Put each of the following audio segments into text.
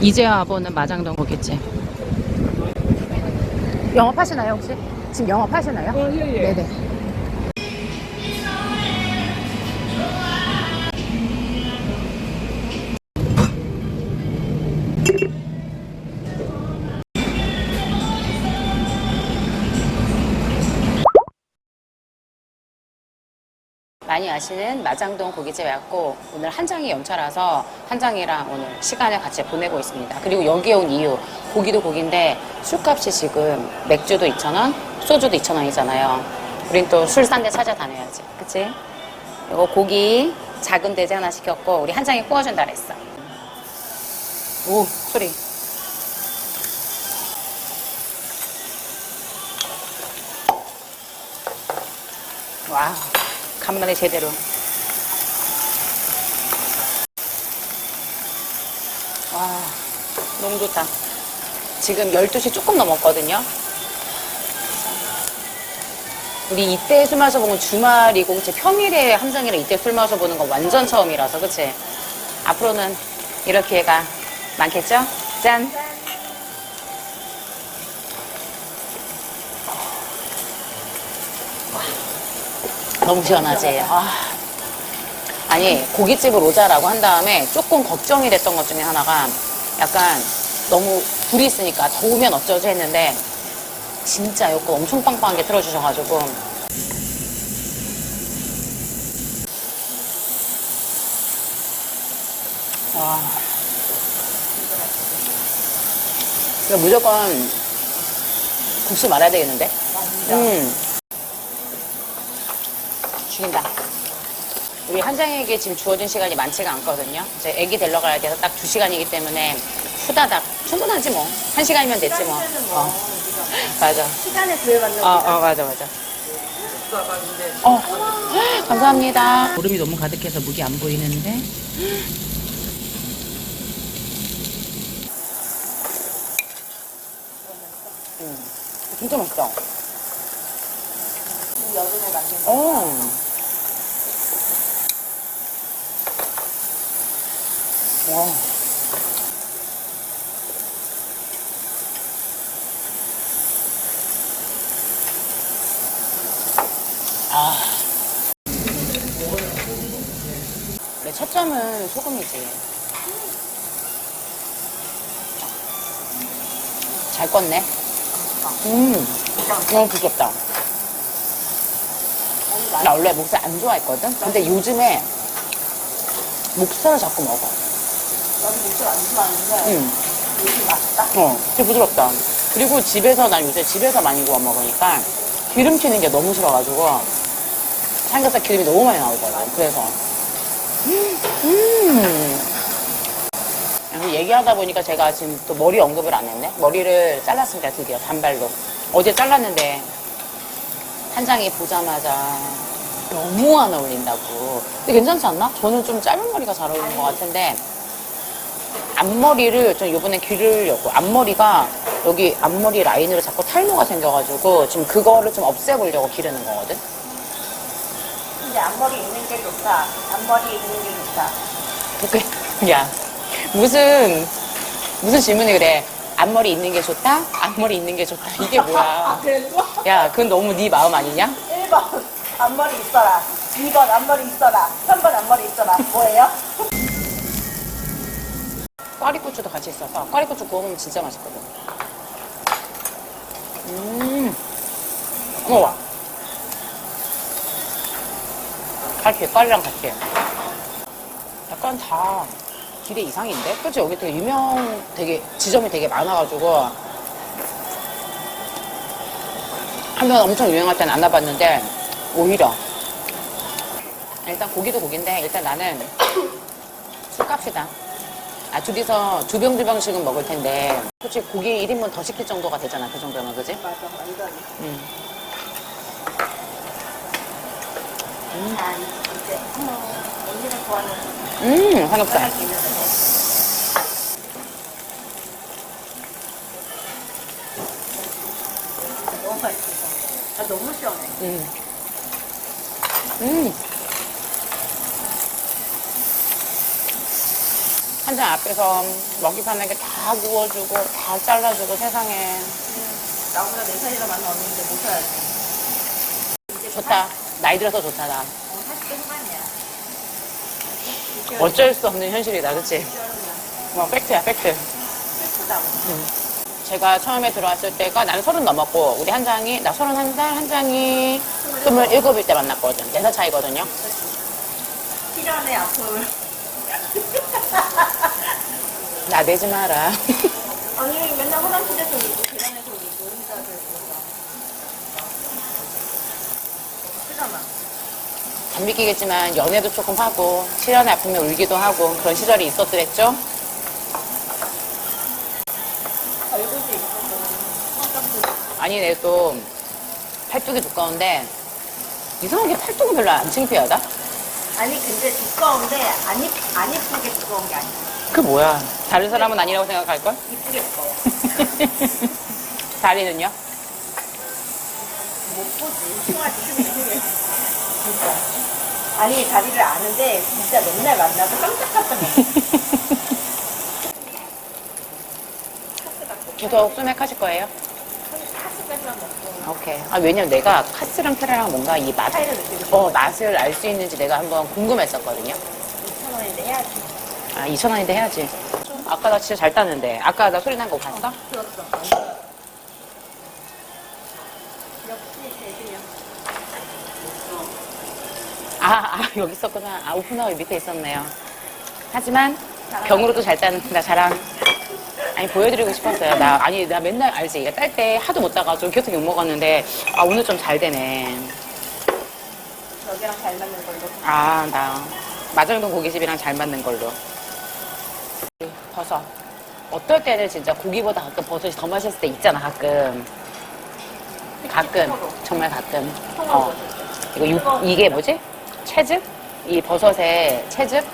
이제와 아버는 마장동 고깃집. 영업하시나요 혹시? 지금 영업하시나요? 어, 예, 예. 네네. 많이 아시는 마장동 고깃집에 왔고 오늘 한장이 연차라서 한장이랑 오늘 시간을 같이 보내고 있습니다. 그리고 여기에 온 이유 고기도 고기인데 술값이 지금 맥주도 2,000원, 소주도 2,000원이잖아요. 우린 또 술 싼 데 찾아다녀야지. 그치? 이거 고기 작은 대제 하나 시켰고 우리 한장이 구워준다 그랬어. 오 소리. 와 간만에 제대로. 와, 너무 좋다. 지금 12시 조금 넘었거든요. 우리 이때 술 마셔본 건 주말이고, 제 평일에 한정이랑 이때 술 마셔보는 건 완전 처음이라서, 그치? 앞으로는 이럴 기회가 많겠죠? 짠! 너무 시원하지? 아. 아니, 고깃집을 오자라고 한 다음에 조금 걱정이 됐던 것 중에 하나가 약간 너무 불이 있으니까 더우면 어쩌지 했는데 진짜 에어컨 엄청 빵빵하게 틀어주셔가지고 와. 이거 무조건 국수 말아야 되겠는데? 음. 죽인다. 우리 한장에게 지금 주어진 시간이 많지가 않거든요. 이제 애기 데리러 가야 돼서 딱 두 시간이기 때문에 후다닥 충분하지 뭐. 한 시간이면 됐지 뭐. 어. 맞아. 시간에 구애받는 어, 어, 맞아, 맞아. 어, 감사합니다. 얼음이 너무 가득해서 무기 안 보이는데. 음, 진짜 맛있다. 여름에 만든 거. 어. 와. 아. 내첫 점은 소금이지. 잘 껐네. 음, 너무 부럽다. 나 원래 목살 안 좋아했거든? 근데 요즘에 목살을 자꾸 먹어. 나도 안 좋아하는데 응. 요즘 맛있다. 어, 되게 부드럽다. 그리고 집에서, 난 요새 집에서 많이 구워 먹으니까 기름 튀는 게 너무 싫어가지고 삼겹살 기름이 너무 많이 나오거든. 그래서. 음, 음. 얘기하다 보니까 제가 지금 또 머리 언급을 안 했네. 머리를 잘랐습니다, 드디어. 단발로. 어제 잘랐는데 한 장이 보자마자 너무 안 어울린다고. 근데 괜찮지 않나? 저는 좀 짧은 머리가 잘 어울리는 것 같은데 앞머리를 좀 이번에 기르려고 앞머리가 여기 앞머리 라인으로 자꾸 탈모가 생겨가지고 지금 그거를 좀 없애보려고 기르는 거거든. 근데 앞머리 있는 게 좋다. 앞머리 있는 게 좋다. 그, 야 무슨 무슨 질문이 그래? 앞머리 있는 게 좋다? 앞머리 있는 게 좋다? 이게 뭐야? 그래서 야 그건 너무 네 마음 아니냐? 1번 앞머리 있어라. 2번 앞머리 있어라. 3번 앞머리 있어라. 뭐예요? 꽈리고추도 같이 있어서 꽈리고추 구워 먹으면 진짜 맛있거든. 음, 어머. 같이 꽈리랑 같이. 약간 다 기대 이상인데? 그치 여기 되게 유명, 되게 지점이 되게 많아가지고 한번 엄청 유명할 때는 안 와봤는데 오히려 일단 고기도 고기인데 일단 나는 술값이다. 아, 둘이서 두 병, 두 병씩은 먹을 텐데, 솔직히 고기 1인분 더 시킬 정도가 되잖아, 그 정도면, 그지? 맞아, 완전. 음. 아, 이제 어머, 언니가 좋아하는 음, 삼겹살. 있는데. 너무 맛있어. 아, 너무 시원해. 음. 음. 한 현장 앞에서 먹기 편하게 다 구워주고 다 잘라주고 세상에 나보다 네 살이나 많은 언니인데 못 살았지. 좋다. 나이 들어서 좋다 나. 어, 40대 후반이야. 어쩔 수 없는 현실이다, 그치? 뭐 팩트야, 팩트. 슬프다고. 제가 처음에 들어왔을 때가 나는 서른 넘었고 우리 한 장이 나 서른 한 살, 한 장이 스물일곱일 때 만났거든. 네 살 차이거든요. 필연의 아픔을. 나 내지 마라. 아니, 맨날 화장실에서 울고, 계단에서 울고, 혼자 그랬어. 쓰잖아. 안 믿기겠지만 연애도 조금 하고 실연의 아픔에 울기도 하고 그런 시절이 있었더랬죠. 얼굴도 아니 내도 팔뚝이 두꺼운데 이상하게 팔뚝은 별로 안 창피하다. 아니, 근데 두꺼운데, 안, 이, 안 이쁘게 두꺼운 게 아니야. 그 뭐야? 다른 사람은 아니라고 생각할 걸? 이쁘게 두꺼워. 다리는요? 못 보지. 흉하지. 아니, 다리를 아는데, 진짜 맨날 만나서 깜짝 깜짝 놀라. 계속 소맥 하실 거예요? 카스 빼서 먹고, 오케이. 아 왜냐면 내가 카스랑 페라랑 뭔가 이 맛, 차이를 느끼고, 어 맛을 알 수 있는지 내가 한번 궁금했었거든요. 2,000원인데 해야지. 아 2천 원인데 해야지. 아까 나 진짜 잘 땄는데 아까 나 소리 난 거 봤어? 들었어. 역시 제주야. 아, 아 여기 있었구나. 아 오픈하우 밑에 있었네요. 하지만 병으로도 잘 따는 나 자랑. 아니 보여드리고 싶었어요. 나 아니 나 맨날 알지. 이거 딸 때 하도 못 따가지고 계속 욕 먹었는데 아 오늘 좀 잘 되네. 여기랑 잘 맞는 걸로. 아 나 마정동 고깃집이랑 잘 맞는 걸로. 버섯. 어떨 때는 진짜 고기보다 가끔 버섯이 더 맛있을 때 있잖아 가끔. 가끔 정말 가끔. 어. 이거 육, 이게 뭐지? 채즙? 이 버섯의 채즙?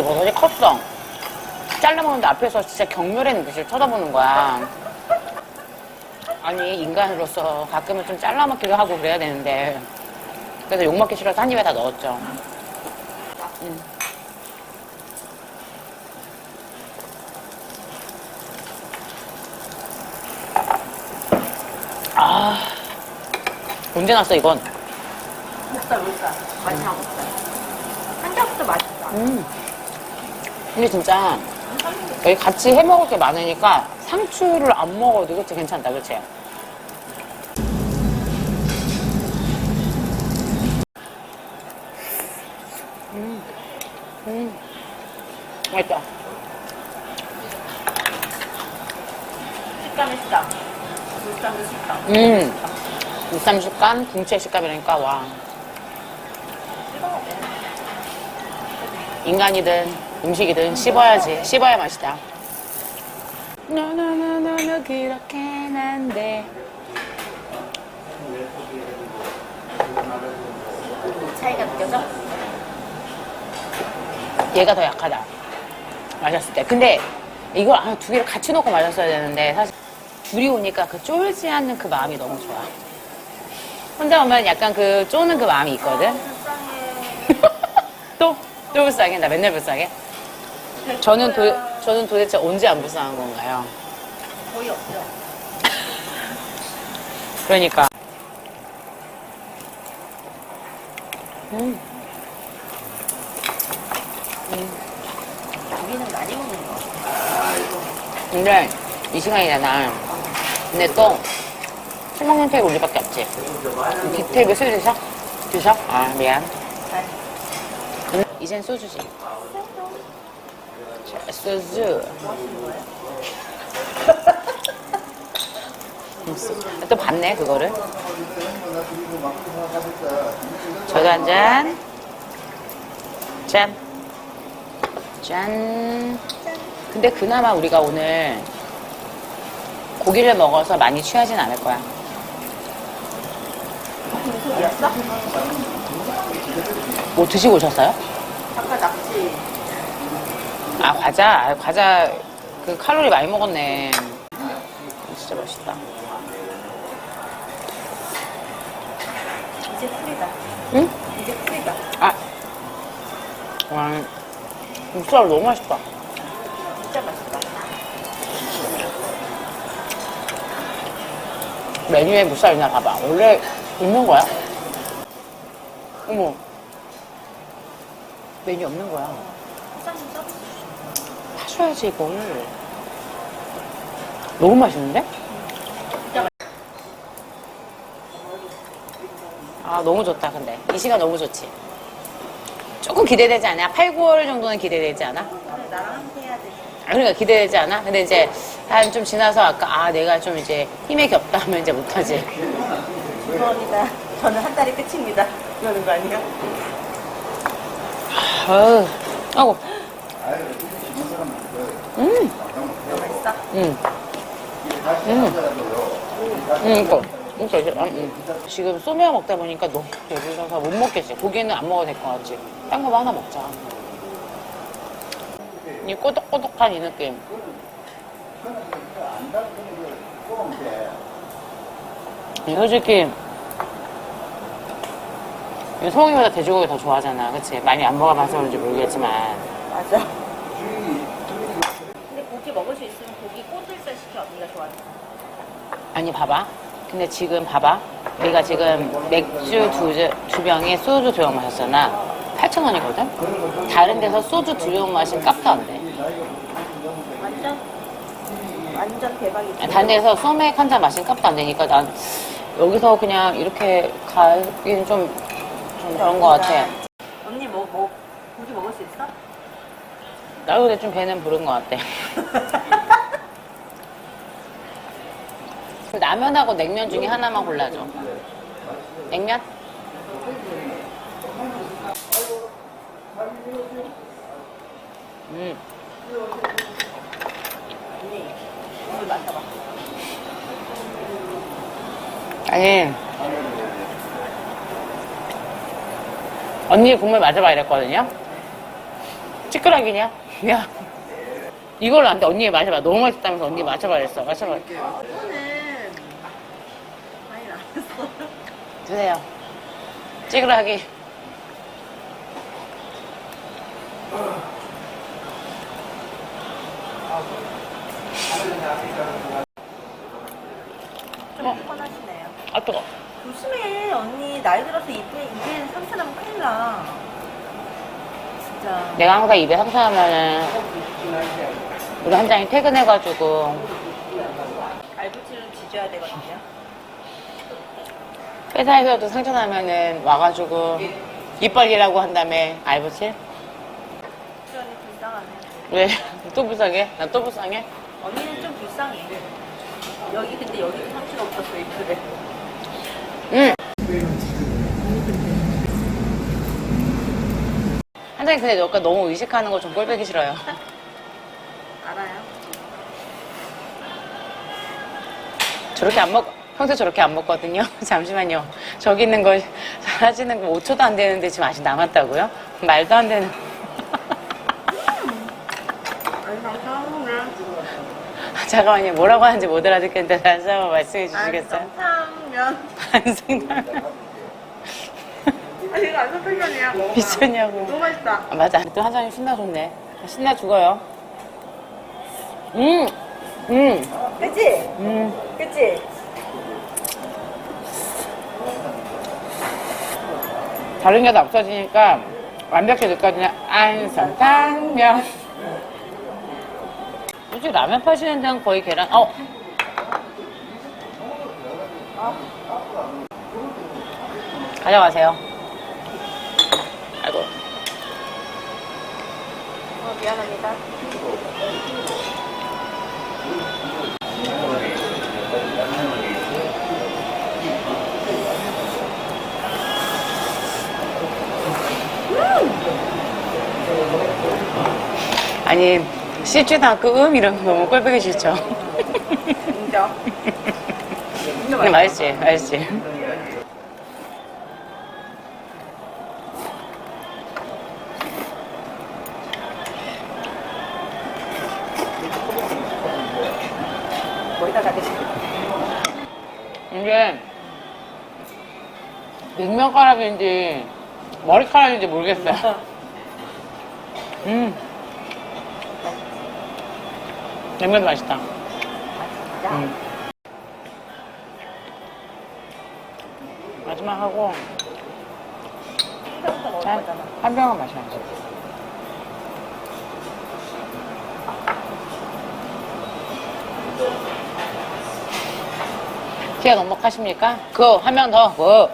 아니 버섯이 컸어. 잘라 먹는데 앞에서 진짜 경멸의 눈빛을 쳐다보는 거야. 아니 인간으로서 가끔은 좀 잘라 먹기도 하고 그래야 되는데 그래서 욕 먹기 싫어서 한 입에 다 넣었죠. 음. 아 언제 났어 이건? 목살, 목살. 마지막 목살. 삼겹도 맛있다. 음. 근데 진짜 여기 같이 해 먹을 게 많으니까 상추를 안 먹어도 그치 괜찮다 그치? 음, 음, 맛있다. 식감이 있다. 물감도 식감. 음, 무쌈 식감, 붕채 식감이라니까 와. 인간이든 음식이든 씹어야지. 씹어야 맛이다. 너너너너너 그렇게 난데. 차이가 느껴져? 얘가 더 약하다. 마셨을 때. 근데 이걸 아, 두 개를 같이 넣고 마셨어야 되는데 사실 둘이 오니까 그 쫄지 않는 그 마음이 너무 좋아. 혼자 오면 약간 그 쪼는 그 마음이 있거든. 또? 또 불쌍해? 나 맨날 불쌍해? 저는 도, 저는 도대체 언제 안 불쌍한 건가요? 거의 없죠. 그러니까. 음. 우리는 많이 먹는 거. 근데 이 시간이잖아. 근데 또술 먹는 테이블 우리밖에 없지. 뒷테이블 술 드셔? 드셔? 아 미안. 잘. 음, 이젠 소주지. 자, 소주. 또 봤네 그거를. 저도 한 잔. 짠. 짠. 근데 그나마 우리가 오늘 고기를 먹어서 많이 취하진 않을 거야. 뭐 드시고 오셨어요? 아까 낙지. 아 과자 아, 과자 그 칼로리 많이 먹었네 진짜 맛있다 이제 풀이다. 응? 이제 풀이다. 아 와, 육살 너무 맛있다 진짜 맛있다. 메뉴에 무살 있나 봐봐 원래 있는 거야? 어머 메뉴 없는 거야 사장님 서비스 하셔야지 이걸 너무 맛있는데? 아 너무 좋다 근데 이 시간 너무 좋지 조금 기대되지 않아? 8, 9월 정도는 기대되지 않아? 나랑 함께 해야 돼. 아, 그러니까 기대되지 않아? 근데 이제 한 좀 지나서 아까 아 내가 좀 이제 힘이 없다 하면 이제 못하지 죄송합니다. 저는 한 달이 끝입니다. 그러는 거 아니에요? 아유 아이고 음 맛있어. 음. 음. 음, 이거. 이거 이제, 아, 음. 지금 소면 먹다 보니까 너무 배불러서 못 먹겠지. 고기는 안 먹어도 될 것 같지. 딴 거 하나 먹자. 이 꼬독꼬독한 이 느낌. 이 솔직히 이 소고기보다 돼지고기 더 좋아하잖아. 그치? 많이 안 먹어봐서 그런지 모르겠지만. 맞아. 고기 먹을 수 있으면 고기 꼬들살 시켜 언니가 좋아하는 거. 아니 봐봐. 근데 지금 봐봐. 우리가 지금 맥주 두, 저- 두 병에 소주 두 병 마셨잖아. 8,000원이거든? 다른 데서 소주 두 병 마시면 값도 안 돼. 완전 완전 대박이지. 다른 데서 소맥 한 잔 마시면 값도 안 되니까 난 여기서 그냥 이렇게 가긴 좀, 좀 그런 것 같아. 언니 뭐? 나도 근데 좀 배는 부른 것 같아. 라면하고 냉면 중에 하나만 골라줘. 냉면? 음. 아니 언니 국물 맞아봐 이랬거든요 찌끄러기냐? 야 이걸로 안돼 언니 마셔봐 너무 맛있다면서 언니 마셔봐 그랬어 마셔봐 이거는 많이 나왔어. 드세요 좀 피곤하시네요. 아 뜨거 조심해 언니 나이 들어서 입에 입에 나면 큰일 나. 진짜. 내가 항상 입에 상처나면은 우리 한 장이 퇴근해가지고 알부치는 지져야 되거든요. 회사에서도 상처나면은 와가지고 입 벌리라고 한 다음에? 우리 언니 불쌍하네. 왜? 또 불쌍해? 나 또 불쌍해? 언니는 좀 불쌍해. 여기 근데 여기도 상처가 없었어 입술에. 응. 한장이 근데 너가 너무 의식하는 거 좀 꼴보기 싫어요. 알아요. 저렇게 안 먹, 평소에 저렇게 안 먹거든요. 잠시만요. 저기 있는 거 사라지는 거 5초도 안 되는데 지금 아직 남았다고요? 말도 안 되는. 아니 감사합니다. 잠깐만요. 뭐라고 하는지 못 알아듣겠는데 다시 한번 말씀해 주시겠어요? 안성탕면. 안승남. 아니 이거 안성탕면이야. 미쳤냐고. 너무 맛있다. 아, 맞아. 또 한 잔이 신나 좋네. 신나 죽어요. 음! 음! 그치? 음. 그치? 다른 게 다 없어지니까 느껴지는 안성탕면. 솔직히 라면 파시는 데는 거의 계란, 어! 가져가세요. 아이고. 어, 미안합니다. 아니, 씻지도 않고 음 이런 거 너무 꼴보기 싫죠. 인정. 근데 맛있지, 맛있지. 거기다가 드시 이게 냉면가락인지 머리카락인지 모르겠어요. 음. 냉면 맛있다. 음. 마지막 하고. 한 병은 마셔야지. 기가 넉넉하십니까? 그거 한 명 더. 뭐?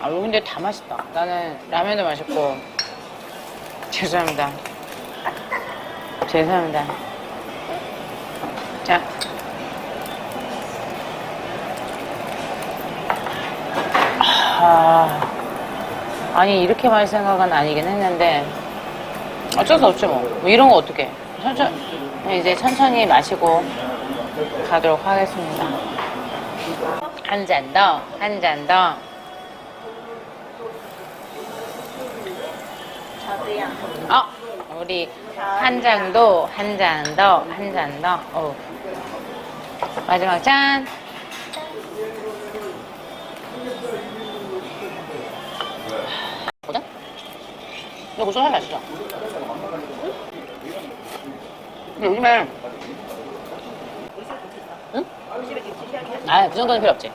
아, 이거 근데 다 맛있다. 나는 라면도 맛있고. 죄송합니다. 죄송합니다. 자. 아, 아니, 이렇게 말 생각은 아니긴 했는데, 어쩔 수 없죠, 뭐. 뭐 이런 거 어떻게. 천천히, 이제 천천히 마시고 가도록 하겠습니다. 한 잔 더, 한 잔 더. 저도요. 어, 우리 한 장도 한 잔 더, 한 잔 더. 어. 마지막 짠. 거든? 이거 무슨 살 맛있어? 근데 요즘에 응? 아, 그 정도는 필요 없지.